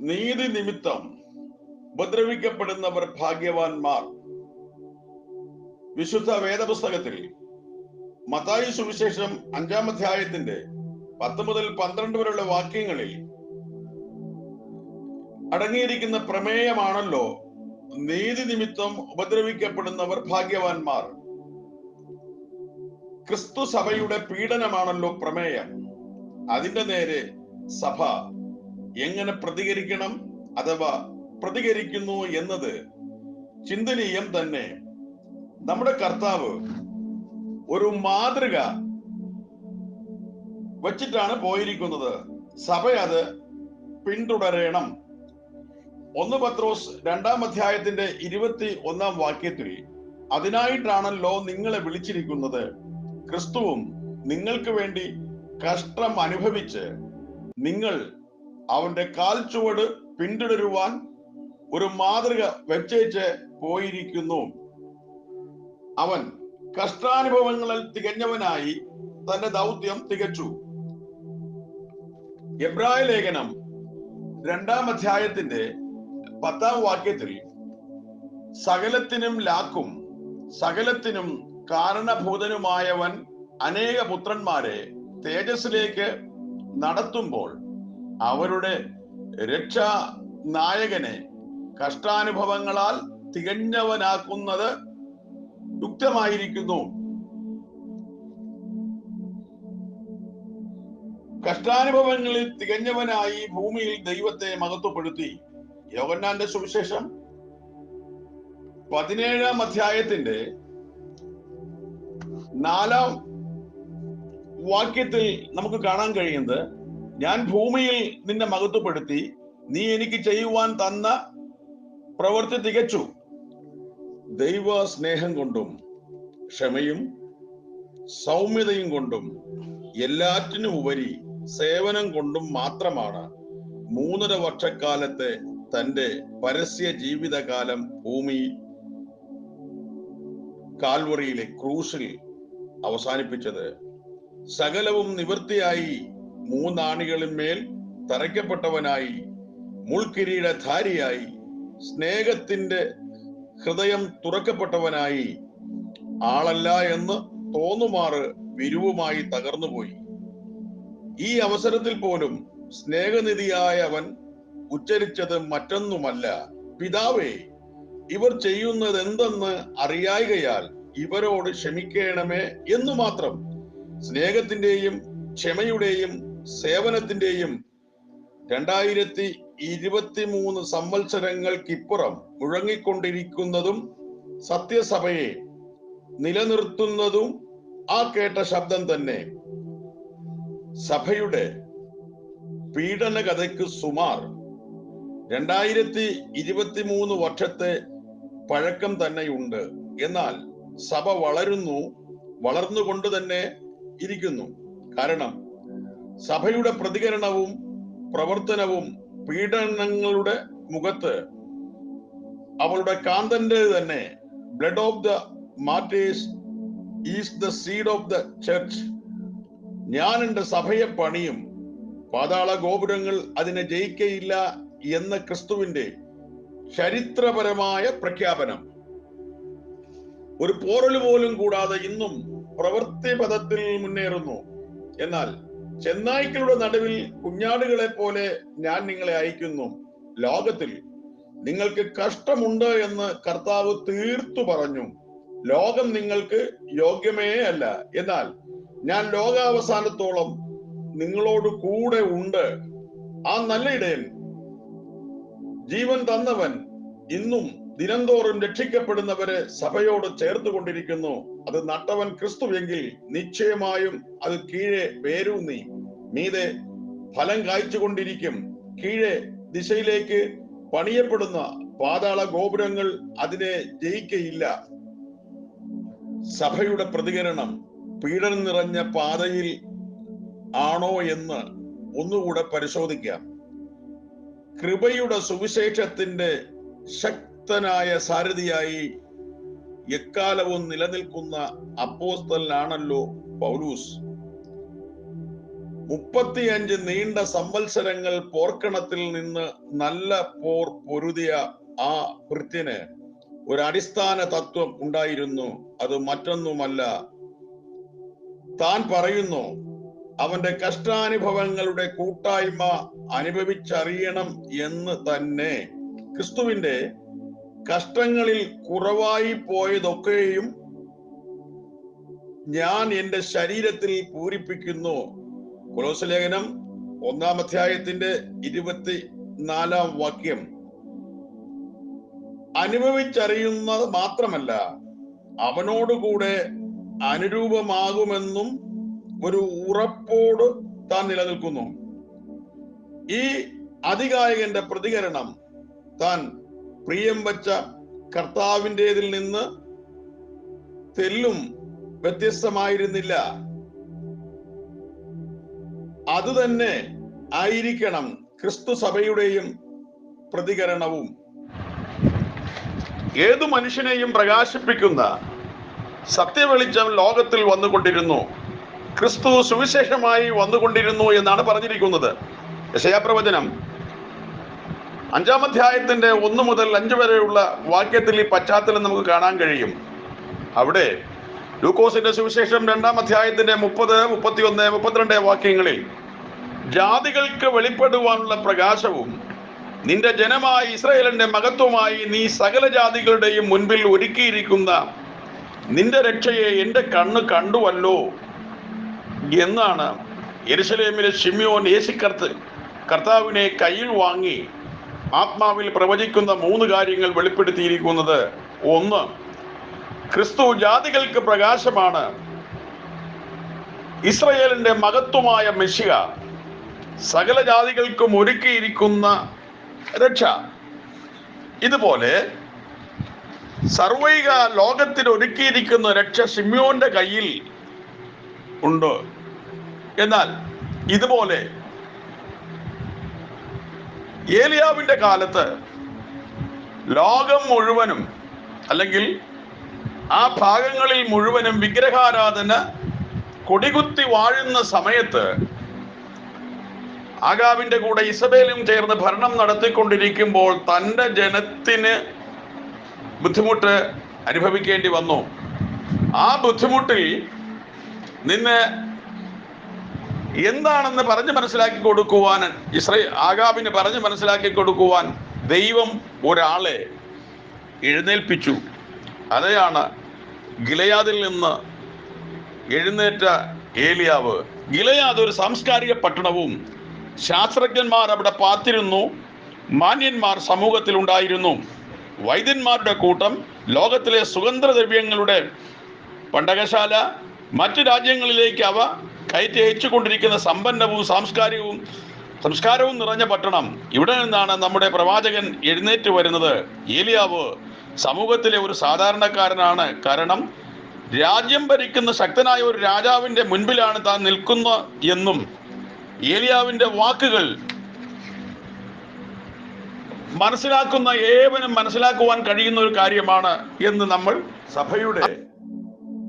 നീതി നിമിത്തം ഉപദ്രവിക്കപ്പെടുന്നവർ ഭാഗ്യവാന്മാർ. വിശുദ്ധ വേദപുസ്തകത്തിൽ മത്തായി സുവിശേഷം അഞ്ചാം അധ്യായത്തിന്റെ പത്ത് മുതൽ പന്ത്രണ്ട് വരെയുള്ള വാക്യങ്ങളിൽ അടങ്ങിയിരിക്കുന്ന പ്രമേയമാണല്ലോ നീതി നിമിത്തം ഉപദ്രവിക്കപ്പെടുന്നവർ ഭാഗ്യവാന്മാർ. ക്രിസ്തു സഭയുടെ പീഡനമാണല്ലോ പ്രമേയം. അതിന്റെ നേരെ സഭ എങ്ങനെ പ്രതികരിക്കണം അഥവാ പ്രതികരിക്കുന്നു എന്നത് ചിന്തനീയം തന്നെ. നമ്മുടെ കർത്താവ് ഒരു മാതൃക വച്ചിട്ടാണ് പോയിരിക്കുന്നത്. സഭ അത് പിന്തുടരണം. ഒന്ന് പത്രോസ് രണ്ടാം അധ്യായത്തിന്റെ ഇരുപത്തി ഒന്നാം വാക്യത്തിൽ അതിനായിട്ടാണല്ലോ നിങ്ങളെ വിളിച്ചിരിക്കുന്നത്. ക്രിസ്തുവും നിങ്ങൾക്ക് വേണ്ടി കഷ്ടം അനുഭവിച്ച് നിങ്ങൾ അവന്റെ കാൽ ചുവട് പിന്തുടരുവാൻ ഒരു മാതൃക വെച്ചേച്ച് പോയിരിക്കുന്നു. അവൻ കഷ്ടാനുഭവങ്ങളിൽ തികഞ്ഞവനായി തന്റെ ദൗത്യം തികച്ചു. എബ്രായ ലേഖനം രണ്ടാം അധ്യായത്തിന്റെ പത്താം വാക്യത്തിൽ സകലത്തിനും ലാക്കും സകലത്തിനും കാരണഭൂതനുമായവൻ അനേക പുത്രന്മാരെ തേജസ്സിലേക്ക് നടത്തുമ്പോൾ അവരുടെ രക്ഷാ നായകനെ കഷ്ടാനുഭവങ്ങളാൽ തികഞ്ഞവനാക്കുന്നത് യുക്തമായിരിക്കുന്നു കഷ്ടാനുഭവങ്ങളിൽ തികഞ്ഞവനായി ഭൂമിയിൽ ദൈവത്തെ മഹത്വപ്പെടുത്തി. യോഗന്നാന്റെ സുവിശേഷം പതിനേഴാം അധ്യായത്തിന്റെ നാലാം വാക്യത്തിൽ നമുക്ക് കാണാൻ കഴിയുന്നത് ഞാൻ ഭൂമിയിൽ നിന്നെ മഹത്വപ്പെടുത്തി നീ എനിക്ക് ചെയ്യുവാൻ തന്ന പ്രവൃത്തി തികച്ചു. ദൈവ സ്നേഹം കൊണ്ടും ക്ഷമയും സൗമ്യതയും കൊണ്ടും എല്ലാറ്റിനും ഉപരി സേവനം കൊണ്ടും മാത്രമാണ് മൂന്നര വർഷക്കാലത്തെ തന്റെ പരസ്യ ജീവിതകാലം ഭൂമി കാൽവറിയിലെ ക്രൂസിൽ അവസാനിപ്പിച്ചത്. സകലവും നിവൃത്തിയായി മൂന്നാണികളിന്മേൽ തറയ്ക്കപ്പെട്ടവനായി മുൾക്കിരീടധാരിയായി സ്നേഹത്തിന്റെ ഹൃദയം തുറക്കപ്പെട്ടവനായി ആളല്ല എന്ന് തോന്നുമാറ് വിരുവുമായി തകർന്നുപോയി. ഈ അവസരത്തിൽ പോലും സ്നേഹനിധിയായ അവൻ ഉച്ചരിച്ചത് മറ്റൊന്നുമല്ല. പിതാവേ ഇവർ ചെയ്യുന്നത് എന്തെന്ന് അറിയായികയാൽ ഇവരോട് ക്ഷമിക്കണമേ എന്നു മാത്രം സ്നേഹത്തിന്റെയും ക്ഷമയുടെയും സേവനത്തിന്റെയും രണ്ടായിരത്തി ഇരുപത്തി മൂന്ന് സംവത്സരങ്ങൾക്കിപ്പുറം മുഴങ്ങിക്കൊണ്ടിരിക്കുന്നതും സത്യസഭയെ നിലനിർത്തുന്നതും ആ കേട്ട ശബ്ദം തന്നെ. സഭയുടെ പീഡന കഥയ്ക്ക് സുമാർ രണ്ടായിരത്തി ഇരുപത്തി മൂന്ന് വർഷത്തെ പഴക്കം തന്നെയുണ്ട്. എന്നാൽ സഭ വളരുന്നു വളർന്നുകൊണ്ട് തന്നെ ഇരിക്കുന്നു. കാരണം സഭയുടെ പ്രതികരണവും പ്രവർത്തനവും പീഡനങ്ങളുടെ മുഖത്ത് അവളുടെ കാന്തന്റെ തന്നെ blood of the martyrs is the seed of the church ഞാൻ എന്റെ സഭയെ പണിയും പാതാള ഗോപുരങ്ങൾ അതിനെ ജയിക്കയില്ല എന്ന ക്രിസ്തുവിന്റെ ചരിത്രപരമായ പ്രഖ്യാപനം. ഒരു പോറൽ പോലും കൂടാതെ ഇന്നും പ്രവൃത്തി പദത്തിൽ മുന്നേറുന്നു. എന്നാൽ ചെന്നായ്ക്കളുടെ നടുവിൽ കുഞ്ഞാടുകളെ പോലെ ഞാൻ നിങ്ങളെ അയക്കുന്നു. ലോകത്തിൽ നിങ്ങൾക്ക് കഷ്ടമുണ്ട് എന്ന് കർത്താവ് തീർത്തു പറഞ്ഞു. ലോകം നിങ്ങൾക്ക് യോഗ്യമേ അല്ല. എന്നാൽ ഞാൻ ലോകാവസാനത്തോളം നിങ്ങളോട് കൂടെ ഉണ്ട്. ആ നല്ല ഇടയൻ ജീവൻ തന്നവൻ ഇന്നും ദിനംതോറും രക്ഷിക്കപ്പെടുന്നവരെ സഭയോട് ചേർത്ത് കൊണ്ടിരിക്കുന്നു അത് നട്ടവൻ ക്രിസ്തുവെങ്കിൽ നിശ്ചയമായും അത് കീഴെ വേരൂന്നി. മീതെ ഫലം കായ്ച്ചുകൊണ്ടിരിക്കും. കീഴെ ദിശയിലേക്ക് പണിയപ്പെടുന്ന പാതാള ഗോപുരങ്ങൾ അതിനെ ജയിക്കയില്ല. സഭയുടെ പ്രതികരണം പീഡനം നിറഞ്ഞ പാതയിൽ ആണോ എന്ന് ഒന്നുകൂടെ പരിശോധിക്കാം. കൃപയുടെ സുവിശേഷത്തിന്റെ ശക്തനായ സാരഥിയായി എക്കാലവും നിലനിൽക്കുന്ന അപ്പോസ്തലാണല്ലോ പൗലൂസ്. മുപ്പത്തിയഞ്ച് നീണ്ട സംവത്സരങ്ങൾ പോർക്കണത്തിൽ നിന്ന് നല്ല പോർ പൊരുതിയ ആ ഭൃത്യന് ഒരു അടിസ്ഥാന തത്വം ഉണ്ടായിരുന്നു. അത് മറ്റൊന്നുമല്ല. താൻ പറയുന്നു അവന്റെ കഷ്ടാനുഭവങ്ങളുടെ കൂട്ടായ്മ അനുഭവിച്ചറിയണം എന്ന് തന്നെ. ക്രിസ്തുവിന്റെ കഷ്ടങ്ങളിൽ കുറവായി പോയതൊക്കെയും ഞാൻ എന്റെ ശരീരത്തിൽ പൂരിപ്പിക്കുന്നു. കൊലോസലേഖനം ഒന്നാം അധ്യായത്തിന്റെ ഇരുപത്തി നാലാം വാക്യം. അനുഭവിച്ചറിയുന്നത് മാത്രമല്ല അവനോടുകൂടെ അനുരൂപമാകുമെന്നും ഒരു ഉറപ്പോട് താൻ നിലനിൽക്കുന്നു. ഈ അതികായകന്റെ പ്രതികരണം താൻ പ്രിയം വച്ച കർത്താവിന്റെതിൽ നിന്ന് തെല്ലും വ്യത്യസ്തമായിരുന്നില്ല. അത് തന്നെ ആയിരിക്കണം ക്രിസ്തു സഭയുടെയും പ്രതികരണവും. ഏതു മനുഷ്യനെയും പ്രകാശിപ്പിക്കുന്ന സത്യവെളിച്ചം ലോകത്തിൽ വന്നുകൊണ്ടിരുന്നു. ക്രിസ്തു സുവിശേഷമായി വന്നുകൊണ്ടിരുന്നു എന്നാണ് പറഞ്ഞിരിക്കുന്നത്. യശയാപ്രവചനം അഞ്ചാം അധ്യായത്തിന്റെ ഒന്ന് മുതൽ അഞ്ച് വരെയുള്ള വാക്യത്തിൽ ഈ പശ്ചാത്തലം നമുക്ക് കാണാൻ കഴിയും. അവിടെ ലൂക്കോസിന്റെ സുവിശേഷം രണ്ടാം അധ്യായത്തിന്റെ മുപ്പത് മുപ്പത്തിയൊന്ന് മുപ്പത്തിരണ്ട് വാക്യങ്ങളിൽ ജാതികൾക്ക് വെളിപ്പെടുവാനുള്ള പ്രകാശവും നിന്റെ ജനമായി ഇസ്രയേലിന്റെ മഹത്വമായി നീ സകല ജാതികളുടെയും മുൻപിൽ ഒരുക്കിയിരിക്കുന്ന നിന്റെ രക്ഷയെ എന്റെ കണ്ണ് കണ്ടുവല്ലോ എന്നാണ് എരുസലേമിലെ ഷിമിയോൻ യേശുക്കർത്ത് കർത്താവിനെ കയ്യിൽ വാങ്ങി ആത്മാവിൽ പ്രവചിക്കുന്ന മൂന്ന് കാര്യങ്ങൾ വെളിപ്പെടുത്തിയിരിക്കുന്നത്. ഒന്ന് ക്രിസ്തു ജാതികൾക്ക് പ്രകാശമാണ്. ഇസ്രയേലിന്റെ മഹത്വമായ മെഷിക സകല ജാതികൾക്കും ഒരുക്കിയിരിക്കുന്ന രക്ഷ. ഇതുപോലെ സർവൈക ലോകത്തിന് ഒരുക്കിയിരിക്കുന്ന രക്ഷ സിമ്യോന്റെ കയ്യിൽ ഉണ്ട്. എന്നാൽ ഇതുപോലെ ഏലിയാവിന്റെ കാലത്ത് ലോകം മുഴുവനും അല്ലെങ്കിൽ ആ ഭാഗങ്ങളിൽ മുഴുവനും വിഗ്രഹാരാധന കൊടികുത്തി വാഴുന്ന സമയത്ത് ആഗാവിന്റെ കൂടെ ഇസബേലും ചേർന്ന് ഭരണം നടത്തിക്കൊണ്ടിരിക്കുമ്പോൾ തന്റെ ജനത്തിന് ബുദ്ധിമുട്ട് അനുഭവിക്കേണ്ടി വന്നു. ആ ബുദ്ധിമുട്ടിൽ നിന്ന് എന്താണെന്ന് പറഞ്ഞു മനസ്സിലാക്കി കൊടുക്കുവാൻ ഇസ്രേ ആകാബിന് പറഞ്ഞു മനസ്സിലാക്കി കൊടുക്കുവാൻ ദൈവം ഒരാളെ എഴുന്നേൽപ്പിച്ചു. അതെയാണ് ഗിലയാദിൽ നിന്ന് എഴുന്നേറ്റ ഏലിയാവ്. ഗിലയാദ് ഒരു സാംസ്കാരിക പട്ടണവും ശാസ്ത്രജ്ഞന്മാർ അവിടെ പാത്തിരുന്നു മാന്യന്മാർ സമൂഹത്തിൽ ഉണ്ടായിരുന്നു. വൈദ്യന്മാരുടെ കൂട്ടം ലോകത്തിലെ സുഗന്ധദ്രവ്യങ്ങളുടെ പണ്ടകശാല മറ്റു രാജ്യങ്ങളിലേക്ക് അവ കയറ്റി അയച്ചുകൊണ്ടിരിക്കുന്ന സമ്പന്നവും സാംസ്കാരികവും സംസ്കാരവും നിറഞ്ഞ പട്ടണം. ഇവിടെ നിന്നാണ് നമ്മുടെ പ്രവാചകൻ എഴുന്നേറ്റ് വരുന്നത്. ഏലിയാവ് സമൂഹത്തിലെ ഒരു സാധാരണക്കാരനാണ്. കാരണം രാജ്യം ഭരിക്കുന്ന ശക്തനായ ഒരു രാജാവിന്റെ മുൻപിലാണ് താൻ നിൽക്കുന്ന എന്നും ഏലിയാവിന്റെ വാക്കുകൾ മനസ്സിലാക്കുന്ന ഏവനും മനസ്സിലാക്കുവാൻ കഴിയുന്ന ഒരു കാര്യമാണ് എന്ന് നമ്മൾ സഭയുടെ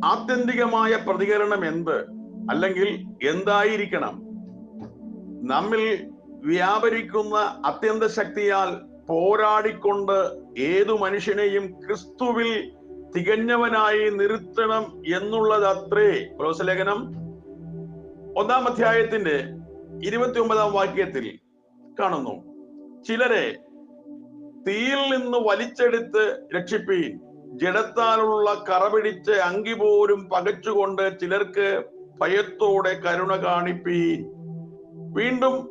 ആത്യന്തികമായ പ്രതികരണം എന്ത്? അല്ലെങ്കിൽ എന്തായിരിക്കണം? നമ്മിൽ വ്യാപരിക്കുന്ന അത്യന്ത ശക്തിയാൽ പോരാടിക്കൊണ്ട് ഏതു മനുഷ്യനെയും ക്രിസ്തുവിൽ തികഞ്ഞവനായി നിർത്തണം എന്നുള്ളത് അത്രേ ലേഖനം. ഒന്നാം അധ്യായത്തിന്റെ ഇരുപത്തി ഒമ്പതാം വാക്യത്തിൽ കാണുന്നു. ചിലരെ തീയിൽ നിന്ന് വലിച്ചെടുത്ത് രക്ഷിപ്പീൻ. ജഡത്താലുള്ള കറപിടിച്ച് അങ്കി പോലും പകച്ചുകൊണ്ട് ചിലർക്ക് ഭയത്തോടെ കരുണ കാണിപ്പീൻ. വീണ്ടും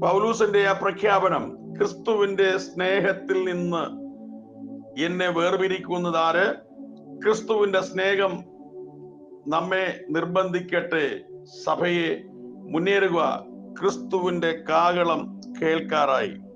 പൗലൂസിന്റെ ആ പ്രഖ്യാപനം ക്രിസ്തുവിന്റെ സ്നേഹത്തിൽ നിന്ന് എന്നെ വേർപിരിക്കുന്നത് ആര്? ക്രിസ്തുവിന്റെ സ്നേഹം നമ്മെ നിർബന്ധിക്കട്ടെ സഭയെ മുന്നേറുക. ക്രിസ്തുവിന്റെ കാകളം കേൾക്കാറായി.